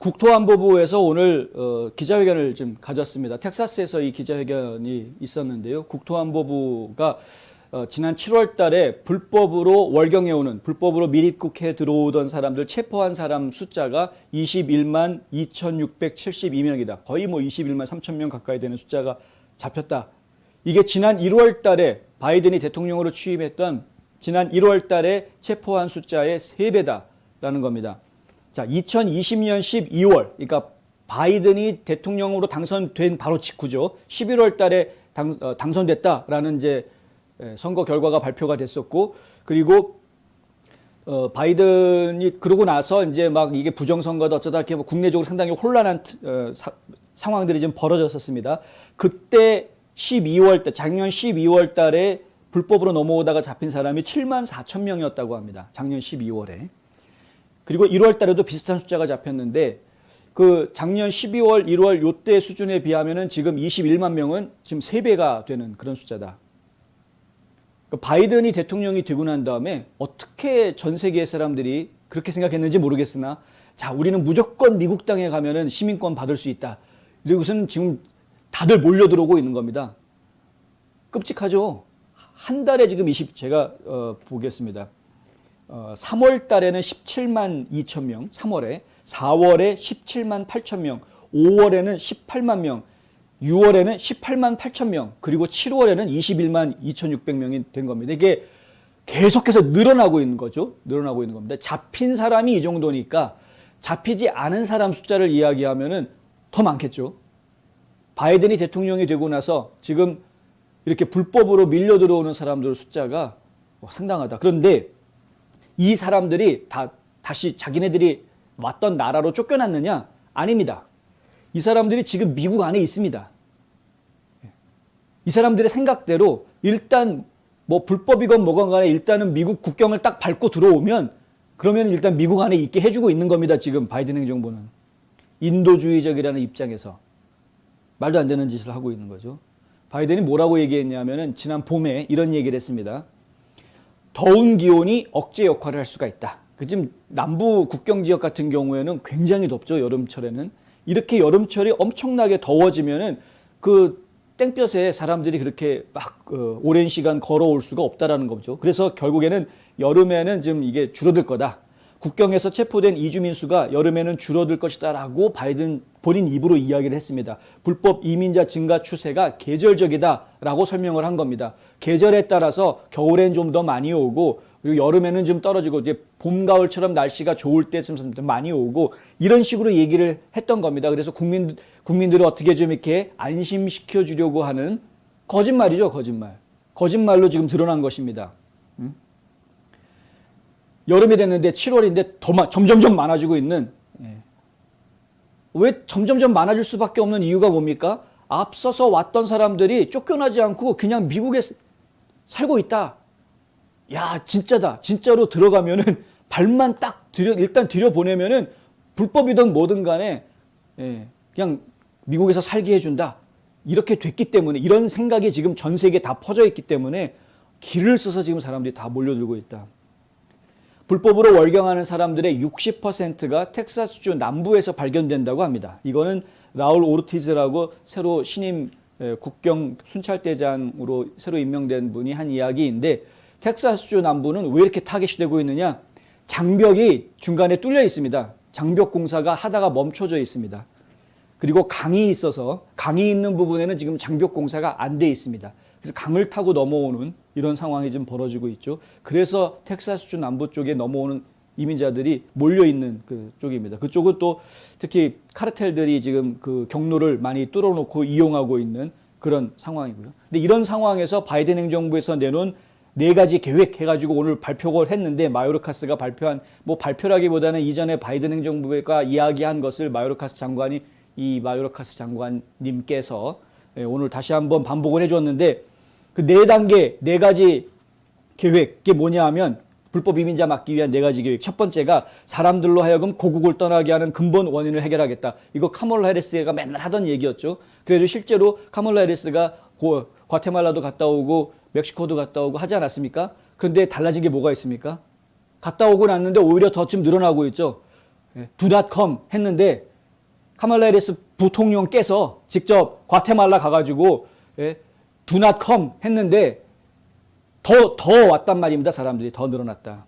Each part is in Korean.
국토안보부에서 오늘 어, 기자회견을 좀 가졌습니다. 텍사스에서 이 기자회견이 있었는데요. 국토안보부가 어, 지난 7월 달에 불법으로 월경해 오는 불법으로 밀입국해 들어오던 사람들 체포한 사람 숫자가 21만 2,672명이다. 거의 뭐 21만 3천 명 가까이 되는 숫자가 잡혔다. 이게 지난 1월 달에 바이든이 대통령으로 취임했던 지난 1월 달에 체포한 숫자의 3배다라는 겁니다. 자, 2020년 12월, 그러니까 바이든이 대통령으로 당선된 바로 직후죠. 11월 달에 당, 어, 당선됐다라는 이제 예, 선거 결과가 발표가 됐었고, 그리고 어, 바이든이 그러고 나서 이제 막 이게 부정선거다 어쩌다 이렇게 뭐 국내적으로 상당히 혼란한 어, 사, 상황들이 좀 벌어졌었습니다. 그때 12월 달, 작년 12월 달에 불법으로 넘어오다가 잡힌 사람이 7만 4천 명이었다고 합니다. 작년 12월에. 그리고 1월 달에도 비슷한 숫자가 잡혔는데 그 작년 12월, 1월 요때 수준에 비하면은 지금 21만 명은 지금 3배가 되는 그런 숫자다. 그러니까 바이든이 대통령이 되고 난 다음에 어떻게 전 세계 사람들이 그렇게 생각했는지 모르겠으나 자, 우리는 무조건 미국 땅에 가면은 시민권 받을 수 있다. 이러고서는 지금 다들 몰려 들어오고 있는 겁니다. 끔찍하죠. 한 달에 지금 20 제가 어, 보겠습니다. 어, 3월 달에는 17만 2천 명, 3월에 4월에 17만 8천 명, 5월에는 18만 명, 6월에는 18만 8천 명, 그리고 7월에는 21만 2,600명이 된 겁니다. 이게 계속해서 늘어나고 있는 거죠. 늘어나고 있는 겁니다. 잡힌 사람이 이 정도니까 잡히지 않은 사람 숫자를 이야기하면은 더 많겠죠. 바이든이 대통령이 되고 나서 지금 이렇게 불법으로 밀려 들어오는 사람들 숫자가 상당하다. 그런데 이 사람들이 다 다시 자기네들이 왔던 나라로 쫓겨났느냐? 아닙니다. 이 사람들이 지금 미국 안에 있습니다. 이 사람들의 생각대로 일단 뭐 불법이건 뭐건 간에 일단은 미국 국경을 딱 밟고 들어오면 그러면 일단 미국 안에 있게 해주고 있는 겁니다. 지금 바이든 행정부는. 인도주의적이라는 입장에서. 말도 안 되는 짓을 하고 있는 거죠. 바이든이 뭐라고 얘기했냐면은 지난 봄에 이런 얘기를 했습니다. 더운 기온이 억제 역할을 할 수가 있다. 그 지금 남부 국경 지역 같은 경우에는 굉장히 덥죠. 여름철에는 이렇게 여름철이 엄청나게 더워지면은 그 땡볕에 사람들이 그렇게 막 어, 오랜 시간 걸어올 수가 없다라는 거죠. 그래서 결국에는 여름에는 지금 이게 줄어들 거다. 국경에서 체포된 이주민 수가 여름에는 줄어들 것이다라고 바이든 본인 입으로 이야기를 했습니다. 불법 이민자 증가 추세가 계절적이다라고 설명을 한 겁니다. 계절에 따라서 겨울엔 좀 더 많이 오고 그리고 여름에는 좀 떨어지고 이제 봄 가을처럼 날씨가 좋을 때좀 많이 오고 이런 식으로 얘기를 했던 겁니다. 그래서 국민 국민들을 어떻게 좀 이렇게 안심시켜 주려고 하는 거짓말이죠, 거짓말. 거짓말로 지금 드러난 것입니다. 음? 여름이 됐는데 7월인데 더 마, 점점점 많아지고 있는 예. 왜 점점점 많아질 수밖에 없는 이유가 뭡니까? 앞서서 왔던 사람들이 쫓겨나지 않고 그냥 미국에 살고 있다. 야, 진짜다. 진짜로 들어가면은 발만 딱 들여, 일단 들여보내면은 불법이든 뭐든 간에 예, 그냥 미국에서 살게 해준다. 이렇게 됐기 때문에 이런 생각이 지금 전 세계에 다 퍼져 있기 때문에 길을 써서 지금 사람들이 다 몰려들고 있다. 불법으로 월경하는 사람들의 60%가 텍사스주 남부에서 발견된다고 합니다. 이거는 라울 오르티즈라고 새로 신임 에, 국경 순찰대장으로 새로 임명된 분이 한 이야기인데 텍사스주 남부는 왜 이렇게 타겟이 되고 있느냐? 장벽이 중간에 뚫려 있습니다. 장벽 공사가 하다가 멈춰져 있습니다. 그리고 강이 있어서 강이 있는 부분에는 지금 장벽 공사가 안 돼 있습니다. 그래서 강을 타고 넘어오는 이런 상황이 좀 벌어지고 있죠. 그래서 텍사스주 남부 쪽에 넘어오는 이민자들이 몰려 있는 그 쪽입니다. 그쪽은 또 특히 카르텔들이 지금 그 경로를 많이 뚫어놓고 이용하고 있는 그런 상황이고요. 근데 이런 상황에서 바이든 행정부에서 내놓은 네 가지 계획 해가지고 오늘 발표를 했는데 마요르카스가 발표한 뭐 발표라기보다는 이전에 바이든 행정부가 이야기한 것을 마요르카스 장관이 이 마요르카스 장관님께서 예, 오늘 다시 한번 반복을 해줬는데 그 네 단계 네 가지 계획 이게 뭐냐 하면 불법 이민자 막기 위한 네 가지 계획. 첫 번째가 사람들로 하여금 고국을 떠나게 하는 근본 원인을 해결하겠다. 이거 카몰라 해리스가 맨날 하던 얘기였죠. 그래도 실제로 카몰라 해리스가 고, 과테말라도 갔다 오고 멕시코도 갔다 오고 하지 않았습니까? 그런데 달라진 게 뭐가 있습니까? 갔다 오고 났는데 오히려 더좀 늘어나고 있죠. 예, 두닷컴 했는데 카말라 해리스 부통령께서 직접 과테말라 가가지고 예, do not come 했는데 더, 더 왔단 말입니다. 사람들이 더 늘어났다.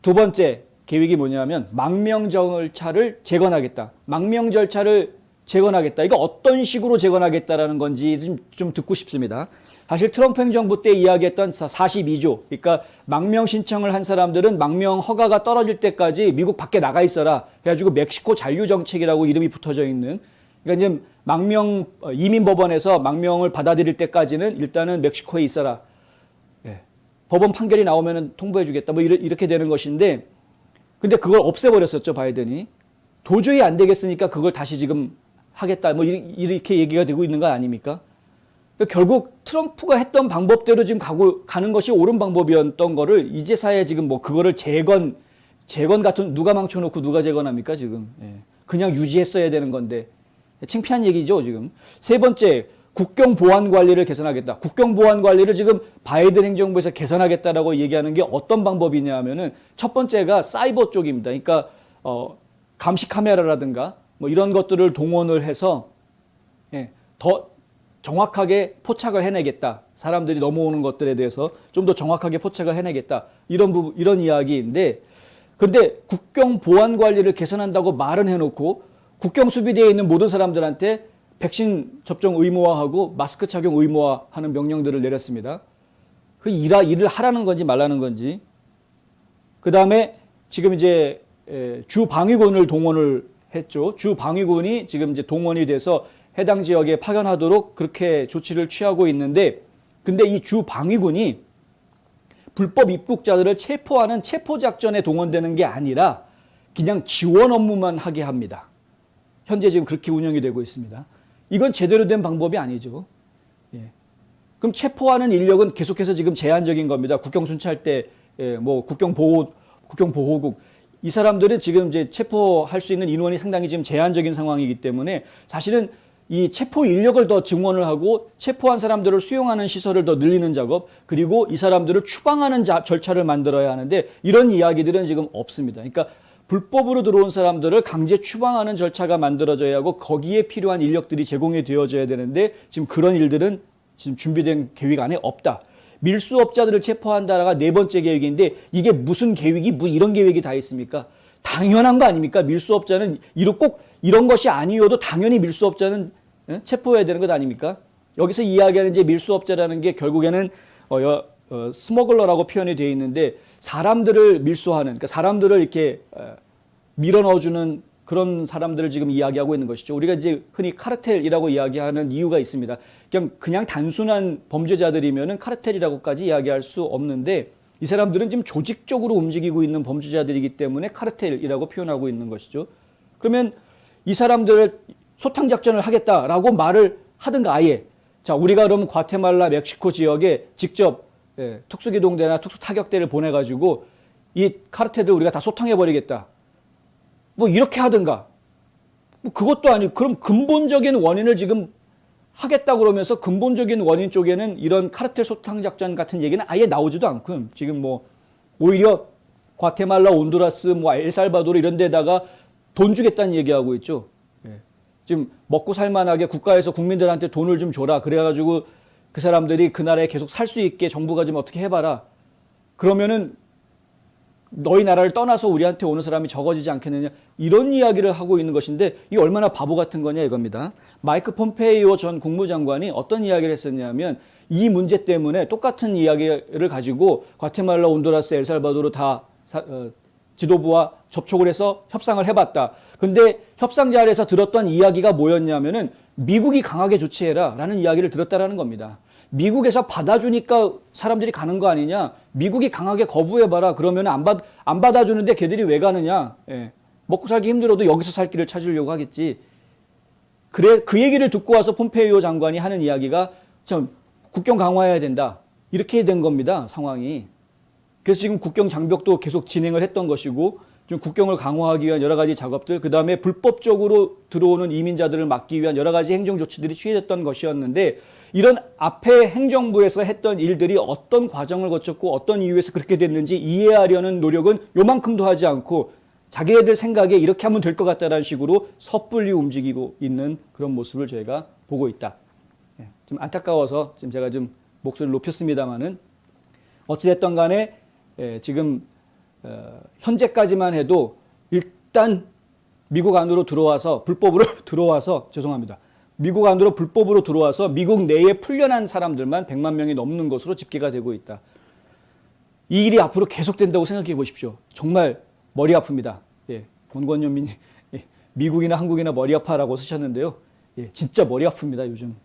두 번째 계획이 뭐냐면 망명 절차를 재건하겠다. 망명 절차를 재건하겠다. 이거 어떤 식으로 재건하겠다라는 건지 좀, 좀 듣고 싶습니다. 사실 트럼프 행정부 때 이야기했던 42조, 그러니까 망명 신청을 한 사람들은 망명 허가가 떨어질 때까지 미국 밖에 나가 있어라. 해가지고 멕시코 잔류 정책이라고 이름이 붙어져 있는. 그러니까 이제 망명 어, 이민 법원에서 망명을 받아들일 때까지는 일단은 멕시코에 있어라. 예. 법원 판결이 나오면은 통보해주겠다. 뭐 이렇- 이렇게 되는 것인데, 근데 그걸 없애버렸었죠 바이든이. 도저히 안 되겠으니까 그걸 다시 지금 하겠다. 뭐 이- 이렇게 얘기가 되고 있는 거 아닙니까? 그러니까 결국 트럼프가 했던 방법대로 지금 가고 가는 것이 옳은 방법이었던 거를 이제사야 지금 뭐 그거를 재건 재건 같은 누가 망쳐놓고 누가 재건합니까 지금? 예. 그냥 유지했어야 되는 건데 창피한 얘기죠 지금. 세 번째 국경 보안 관리를 개선하겠다. 국경 보안 관리를 지금 바이든 행정부에서 개선하겠다라고 얘기하는 게 어떤 방법이냐면은 첫 번째가 사이버 쪽입니다. 그러니까 어, 감시 카메라라든가 뭐 이런 것들을 동원을 해서 예, 더 정확하게 포착을 해내겠다. 사람들이 넘어오는 것들에 대해서 좀 더 정확하게 포착을 해내겠다. 이런 부분, 이런 이야기인데, 근데 국경 보안 관리를 개선한다고 말은 해놓고 국경 수비대에 있는 모든 사람들한테 백신 접종 의무화하고 마스크 착용 의무화하는 명령들을 내렸습니다. 그 일하, 일을 하라는 건지 말라는 건지. 그 다음에 지금 이제 에, 주 방위군을 동원을 했죠. 주 방위군이 지금 이제 동원이 돼서 해당 지역에 파견하도록 그렇게 조치를 취하고 있는데, 근데 이 주 방위군이 불법 입국자들을 체포하는 체포 작전에 동원되는 게 아니라 그냥 지원 업무만 하게 합니다. 현재 지금 그렇게 운영이 되고 있습니다. 이건 제대로 된 방법이 아니죠. 예. 그럼 체포하는 인력은 계속해서 지금 제한적인 겁니다. 국경 순찰대, 예, 뭐 국경 보호, 국경 보호국 이 사람들은 지금 이제 체포할 수 있는 인원이 상당히 지금 제한적인 상황이기 때문에 사실은 이 체포 인력을 더 증원을 하고 체포한 사람들을 수용하는 시설을 더 늘리는 작업 그리고 이 사람들을 추방하는 자, 절차를 만들어야 하는데 이런 이야기들은 지금 없습니다. 그러니까 불법으로 들어온 사람들을 강제 추방하는 절차가 만들어져야 하고 거기에 필요한 인력들이 제공이 되어져야 되는데 지금 그런 일들은 지금 준비된 계획 안에 없다. 밀수업자들을 체포한다가 네 번째 계획인데 이게 무슨 계획이 뭐 이런 계획이 다 있습니까? 당연한 거 아닙니까? 밀수업자는 이런 꼭 이런 것이 아니어도 당연히 밀수업자는 예? 체포해야 되는 것 아닙니까? 여기서 이야기하는 이제 밀수업자라는 게 결국에는 어, 여, 어, 스머글러라고 표현이 되어 있는데 사람들을 밀수하는 그러니까 사람들을 이렇게 어, 밀어 넣어주는 그런 사람들을 지금 이야기하고 있는 것이죠. 우리가 이제 흔히 카르텔이라고 이야기하는 이유가 있습니다. 그냥 그냥 단순한 범죄자들이면은 카르텔이라고까지 이야기할 수 없는데 이 사람들은 지금 조직적으로 움직이고 있는 범죄자들이기 때문에 카르텔이라고 표현하고 있는 것이죠. 그러면 이 사람들을 소탕 작전을 하겠다라고 말을 하든가 아예 자 우리가 그러면 과테말라 멕시코 지역에 직접 예, 특수기동대나 특수타격대를 보내가지고 이 카르텔들 우리가 다 소탕해 버리겠다. 뭐 이렇게 하든가 뭐 그것도 아니고 그럼 근본적인 원인을 지금 하겠다 그러면서 근본적인 원인 쪽에는 이런 카르텔 소탕 작전 같은 얘기는 아예 나오지도 않고 지금 뭐 오히려 과테말라, 온두라스, 뭐 엘살바도르 이런 데다가 돈 주겠다는 얘기하고 있죠. 예. 지금 먹고 살만하게 국가에서 국민들한테 돈을 좀 줘라. 그래가지고 그 사람들이 그 나라에 계속 살 수 있게 정부가 좀 어떻게 해봐라. 그러면은 너희 나라를 떠나서 우리한테 오는 사람이 적어지지 않겠느냐 이런 이야기를 하고 있는 것인데 이게 얼마나 바보 같은 거냐 이겁니다. 마이크 폼페이오 전 국무장관이 어떤 이야기를 했었냐면 이 문제 때문에 똑같은 이야기를 가지고 과테말라, 온두라스, 엘살바도르 다 사- 어, 지도부와 접촉을 해서 협상을 해봤다. 근데 협상 자리에서 들었던 이야기가 뭐였냐면은 미국이 강하게 조치해라 라는 이야기를 들었다라는 겁니다. 미국에서 받아주니까 사람들이 가는 거 아니냐? 미국이 강하게 거부해봐라. 그러면 안, 받, 안 받아주는데 걔들이 왜 가느냐? 예. 먹고 살기 힘들어도 여기서 살 길을 찾으려고 하겠지. 그래, 그 얘기를 듣고 와서 폼페이오 장관이 하는 이야기가 참 국경 강화해야 된다. 이렇게 된 겁니다. 상황이. 그래서 지금 국경 장벽도 계속 진행을 했던 것이고 좀 국경을 강화하기 위한 여러 가지 작업들, 그 다음에 불법적으로 들어오는 이민자들을 막기 위한 여러 가지 행정 조치들이 취해졌던 것이었는데 이런 앞에 행정부에서 했던 일들이 어떤 과정을 거쳤고 어떤 이유에서 그렇게 됐는지 이해하려는 노력은 요만큼도 하지 않고 자기네들 생각에 이렇게 하면 될 것 같다라는 식으로 섣불리 움직이고 있는 그런 모습을 저희가 보고 있다. 예, 좀 안타까워서 지금 제가 좀 목소리를 높였습니다만은 어찌됐든 간에 예, 지금 어, 현재까지만 해도 일단 미국 안으로 들어와서 불법으로 들어와서 죄송합니다. 미국 안으로 불법으로 들어와서 미국 내에 풀려난 사람들만 100만 명이 넘는 것으로 집계가 되고 있다. 이 일이 앞으로 계속된다고 생각해 보십시오. 정말 머리 아픕니다. 예, 권권현민이 예, 미국이나 한국이나 머리 아파라고 쓰셨는데요. 예, 진짜 머리 아픕니다 요즘.